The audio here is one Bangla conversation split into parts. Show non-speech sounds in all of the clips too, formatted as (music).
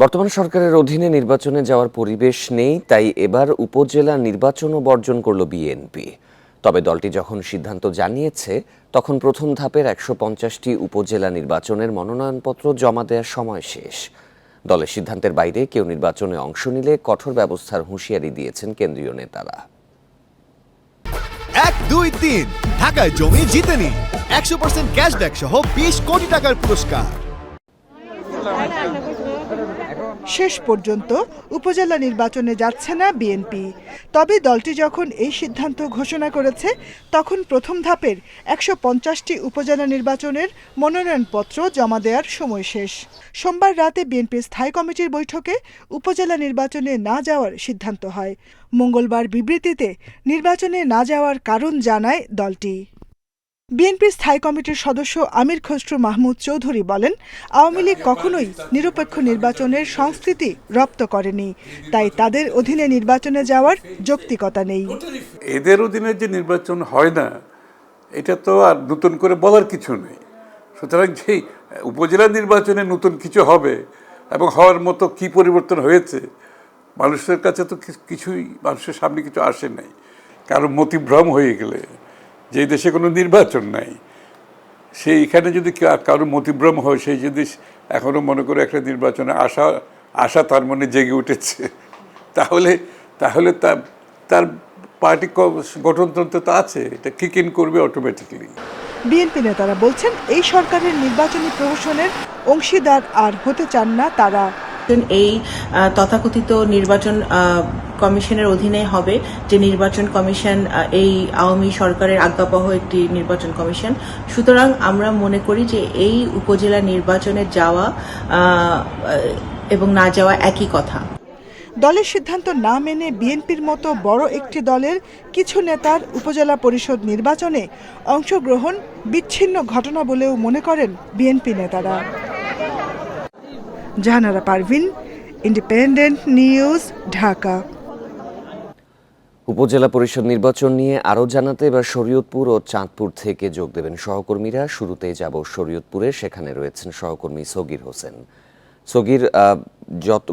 বর্তমান সরকারের অধীনে নির্বাচনে যাওয়ার পরিবেশ নেই, তাই এবার উপজেলা নির্বাচনও বর্জন করল বিএনপি। তবে দলটি যখন সিদ্ধান্ত জানিয়েছে, তখন প্রথম ধাপের একশো পঞ্চাশটি উপজেলা নির্বাচনের মনোনয়নপত্র জমা দেওয়ার সময় শেষ। দলের সিদ্ধান্তের বাইরে কেউ নির্বাচনে অংশ নিলে কঠোর ব্যবস্থার হুঁশিয়ারি দিয়েছেন কেন্দ্রীয় নেতারা। এক, দুই, তিন, ঢাকায় জমি জিতে নিন একশো পার্সেন্ট ক্যাশব্যাক সহ বিশ কোটি টাকার পুরস্কার। শেষ পর্যন্ত উপজেলা নির্বাচনে যাচ্ছে না বিএনপি। তবে দলটি যখন এই সিদ্ধান্ত ঘোষণা করেছে, তখন প্রথম ধাপের একশো পঞ্চাশটি উপজেলা নির্বাচনের মনোনয়নপত্র জমা দেওয়ার সময় শেষ। সোমবার রাতে বিএনপির স্থায়ী কমিটির বৈঠকে উপজেলা নির্বাচনে না যাওয়ার সিদ্ধান্ত হয়। মঙ্গলবার বিবৃতিতে, নির্বাচনে না যাওয়ার কারণ জানায় দলটি। বিএনপির স্থায়ী কমিটির সদস্য আমির খসরু মাহমুদ চৌধুরী বলেন, আওয়ামী লীগ কখনোই নিরপেক্ষ নির্বাচনের সংস্কৃতি রপ্ত করেনি, তাই তাদের অধীনে নির্বাচনে যাওয়ার যৌক্তিকতা নেই। এদের অধীনে যে নির্বাচন হয় না, এটা তো আর নতুন করে বলার কিছু নেই। সুতরাং যেই উপজেলা নির্বাচনে নতুন কিছু হবে এবং হওয়ার মতো কি পরিবর্তন হয়েছে, মানুষের কাছে তো কিছুই মানুষের সামনে কিছু আসে নাই। কারও মতিভ্রম হয়ে গেলে যে দেশে কোনো নির্বাচন নাই সেইখানে যদি কারও মতিভ্রম হয়, সেই যদি এখনও মনে করে একটা নির্বাচনে আশা আশা তার মনে জেগে উঠেছে, (laughs) তাহলে তাহলে তার তার পার্টি গঠনতন্ত্র তো আছে, এটা কিক ইন করবে অটোমেটিক্যালি বিএনপি নেতারা বলছেন, এই সরকারের নির্বাচনী প্রহসনের অংশীদার আর হতে চান না তারা। এই তথাকথিত নির্বাচন কমিশনের অধীনে হবে যে নির্বাচন কমিশন এই আওয়ামী সরকারের আজ্ঞাবহ একটি নির্বাচন কমিশন। সুতরাং আমরা মনে করি যে এই উপজেলা নির্বাচনে যাওয়া এবং না যাওয়া একই কথা। দলের সিদ্ধান্ত না মেনে বিএনপির মতো বড় একটি দলের কিছু নেতার উপজেলা পরিষদ নির্বাচনে অংশগ্রহণ বিচ্ছিন্ন ঘটনা বলেও মনে করেন বিএনপি নেতারা। জাহানারা পারভিন ইন্ডিপেন্ডেন্ট নিউজ ঢাকা উপজেলা পরিষদ নির্বাচন নিয়ে আরও জানাতে এবার শরীয়তপুর ও চাঁদপুর থেকে যোগ দেবেন সহকর্মীরা। শুরুতেই যাব শরীয়তপুরে, সেখানে রয়েছেন সহকর্মী সগির হোসেন। সগির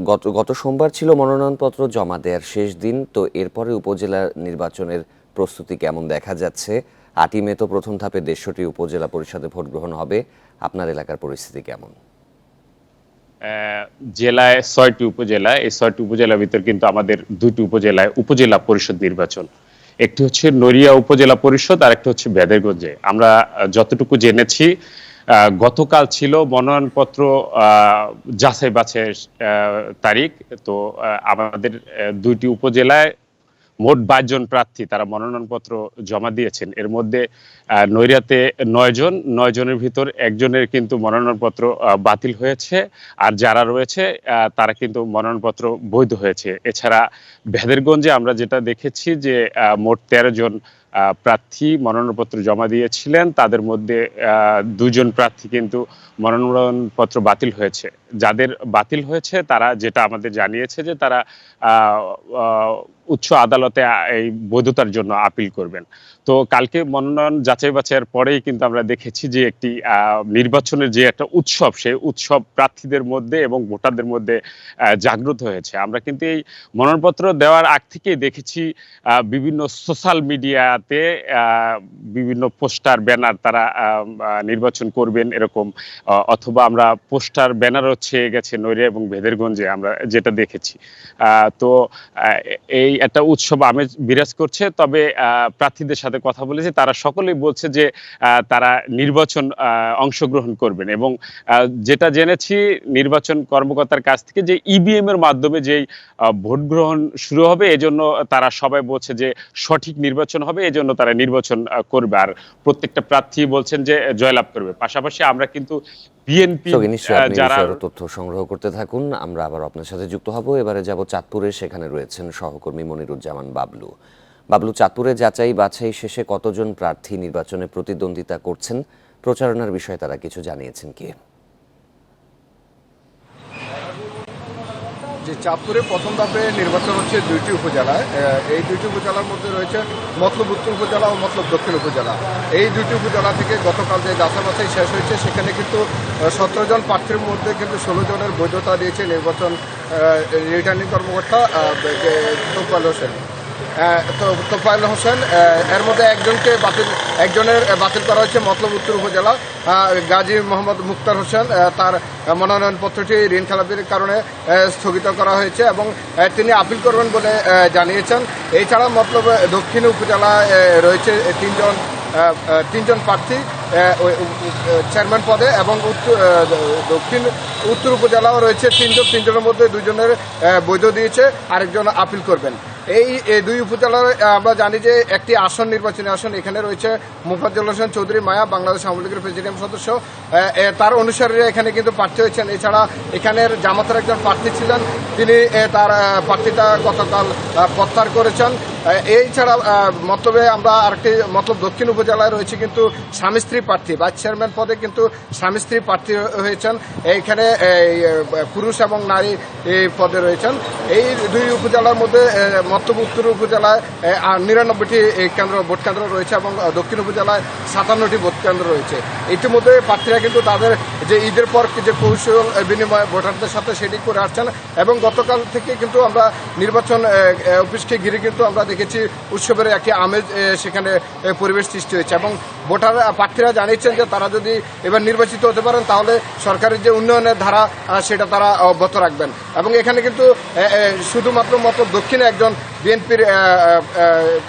গত গত সোমবার ছিল মনোনয়নপত্র জমা দেওয়ার শেষ দিন, তো এরপরে উপজেলা নির্বাচনের প্রস্তুতি কেমন দেখা যাচ্ছে? আটই মে তো প্রথম ধাপে দেড়শোটি উপজেলা পরিষদে ভোট গ্রহণ হবে। আপনার এলাকার পরিস্থিতি কেমন? জেলায় ছয়টি উপজেলা এই ছয়টি উপজেলার ভিতর কিন্তু আমাদের দুটি উপজেলায় উপজেলা পরিষদ নির্বাচন। একটি হচ্ছে নড়িয়া উপজেলা পরিষদ আর একটি হচ্ছে বেদেরগঞ্জে আমরা যতটুকু জেনেছি গতকাল ছিল মনোনয়নপত্র যাচাই বাছাইয়ের তারিখ। তো আমাদের দুইটি উপজেলায় মোট বাইশ জন প্রার্থী তারা মনোনয়নপত্র জমা দিয়েছেন। এর মধ্যে নৈরাতে নয় জন নয় জনের ভিতর একজনের কিন্তু মনোনয়নপত্র বাতিল হয়েছে। আর যারা রয়েছে তারা কিন্তু মনোনয়নপত্র বৈধ হয়েছে। এছাড়া ভেদেরগঞ্জে আমরা যেটা দেখেছি যে মোট তেরো জন প্রার্থী মনোনয়নপত্র জমা দিয়েছিলেন। তাদের মধ্যে দুজন প্রার্থী কিন্তু মনোনয়নপত্র বাতিল হয়েছে। যাদের বাতিল হয়েছে, তারা যেটা আমাদের জানিয়েছে যে তারা উচ্চ আদালতে এই বৈধতার জন্য আপিল করবেন। তো কালকে মনোনয়ন যাচাই বাছাইয়ের পরেই কিন্তু আমরা দেখেছি যে একটি নির্বাচনের যে একটা উৎসব, সেই উৎসব প্রার্থীদের মধ্যে এবং ভোটারদের মধ্যে জাগ্রত হয়েছে। আমরা কিন্তু এই মনোনয়নপত্র দেওয়ার আগ থেকেই দেখেছি বিভিন্ন সোশ্যাল মিডিয়াতে আহ, বিভিন্ন পোস্টার ব্যানার তারা নির্বাচন করবেন এরকম অথবা আমরা পোস্টার ব্যানারও ছেয়ে গেছে নৈরিয়া এবং ভেদেরগঞ্জে আমরা যেটা দেখেছি। তো এই একটা উৎসব আমেজ বিরাজ করছে। তবে প্রার্থীদের সাথে কথা বলেছি তারা সকলেই বলছে যে তারা নির্বাচন অংশগ্রহণ করবেন এবং যেটা জেনেছি নির্বাচন কর্মকর্তার কাছ থেকে যে ইভিএম এর মাধ্যমে যেই ভোট গ্রহণ শুরু হবে এজন্য তারা সবাই বলছে যে সঠিক নির্বাচন হবে এজন্য তারা নির্বাচন করবে। আর প্রত্যেকটা প্রার্থী বলছেন যে জয়লাভ করবে। পাশাপাশি আমরা কিন্তু বিএনপি যারা তথ্য সংগ্রহ করতে থাকুন। আমরা আবার আপনার সাথে যুক্ত হব। এবারে যাব চাঁদপুরে। সেখানে রয়েছেন সহকর্মী মনিরুজ্জামান বাবলু। বাবলু চাঁদপুরে যাচাই বাছাই শেষে কতজন প্রার্থী নির্বাচনে প্রতিদ্বন্দ্বিতা করছেন? প্রচারণার বিষয়ে তারা কিছু জানিয়েছেন কি? যে চাঁদপুরে প্রথম ধাপে নির্বাচন হচ্ছে দুইটি উপজেলায়। এই দুইটি উপজেলার মধ্যে রয়েছে মতলব উত্তর উপজেলা ও মতলব দক্ষিণ উপজেলা। এই দুইটি উপজেলা থেকে গতকাল যে যাচাই শেষ হয়েছে, সেখানে কিন্তু সতেরো জন প্রার্থীর মধ্যে কিন্তু ষোলো জনের বৈধতা দিয়েছে নির্বাচন রিটার্নিং কর্মকর্তা হোসেন। তোফাইল হোসেন এর মধ্যে একজনকে বাতিল, একজনের বাতিল করা হয়েছে মতলব উত্তর উপজেলা গাজী মোহাম্মদ মুক্তার হোসেন তার মনোনয়নপত্রটি ঋণ খেলাপির কারণে স্থগিত করা হয়েছে এবং তিনি আপিল করবেন বলে জানিয়েছেন। এছাড়া মতলব দক্ষিণ উপজেলায় রয়েছে তিনজন তিনজন প্রার্থী চেয়ারম্যান পদে এবং দক্ষিণ, উত্তর উপজেলাও রয়েছে তিনজন, তিনজনের মধ্যে দুজনের বৈধ দিয়েছে, আরেকজন আপিল করবেন। এই দুই উপজেলার আমরা জানি যে একটি আসন নির্বাচনী আসন, এখানে রয়েছে মুফাজ্জল হোসেন চৌধুরী মায়া, বাংলাদেশ আওয়ামী লীগের প্রেসিডেন্ট সদস্য। তার অনুসারীরা এখানে কিন্তু প্রার্থী হয়েছেন। এছাড়া এখানের জামাতের একজন প্রার্থী ছিলেন। তিনি তার প্রার্থীটা গতকাল প্রত্যাহার করেছেন। এই ছাড়া মতলবে আমরা আরেকটি মতলব দক্ষিণ উপজেলায় রয়েছে কিন্তু স্বামী স্ত্রী প্রার্থী ভাইস চেয়ারম্যান পদে কিন্তু স্বামী স্ত্রী প্রার্থী হয়েছেন। এইখানে পুরুষ এবং নারী পদে রয়েছেন। এই দুই উপজেলার মধ্যে আহ, মতলব উত্তর উপজেলায় নিরানব্বইটি কেন্দ্র ভোট কেন্দ্র রয়েছে এবং দক্ষিণ উপজেলায় সাতান্নটি ভোট কেন্দ্র রয়েছে। ইতিমধ্যে প্রার্থীরা কিন্তু তাদের যে ঈদের পর যে কৌশল বিনিময় ভোটারদের সাথে সেটি করে আসছেন এবং গতকাল থেকে কিন্তু আমরা নির্বাচন অফিসকে ঘিরে কিন্তু আমরা দেখেছি উৎসবের একটি আমেজ সেখানে পরিবেশ সৃষ্টি হয়েছে। এবং ভোটার প্রার্থীরা জানিয়েছেন যে তারা যদি এবার নির্বাচিত হতে পারেন তাহলে সরকারের যে উন্নয়নের ধারা সেটা তারা অব্যাহত রাখবেন। এবং এখানে কিন্তু শুধুমাত্র মতো দক্ষিণে একজন বিএনপির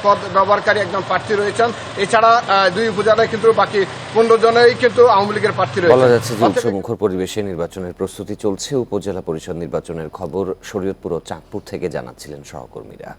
পদ ব্যবহারকারী একজন প্রার্থী রয়েছেন। এছাড়া দুই উপজেলায় কিন্তু বাকি পনেরো জনেই কিন্তু আওয়ামী লীগের প্রার্থী রয়েছে বলা যাচ্ছে যে উৎসমুখর পরিবেশে নির্বাচনের প্রস্তুতি চলছে। উপজেলা পরিষদ নির্বাচনের খবর শরীয়তপুর ও চাঁদপুর থেকে জানাচ্ছিলেন সহকর্মীরা।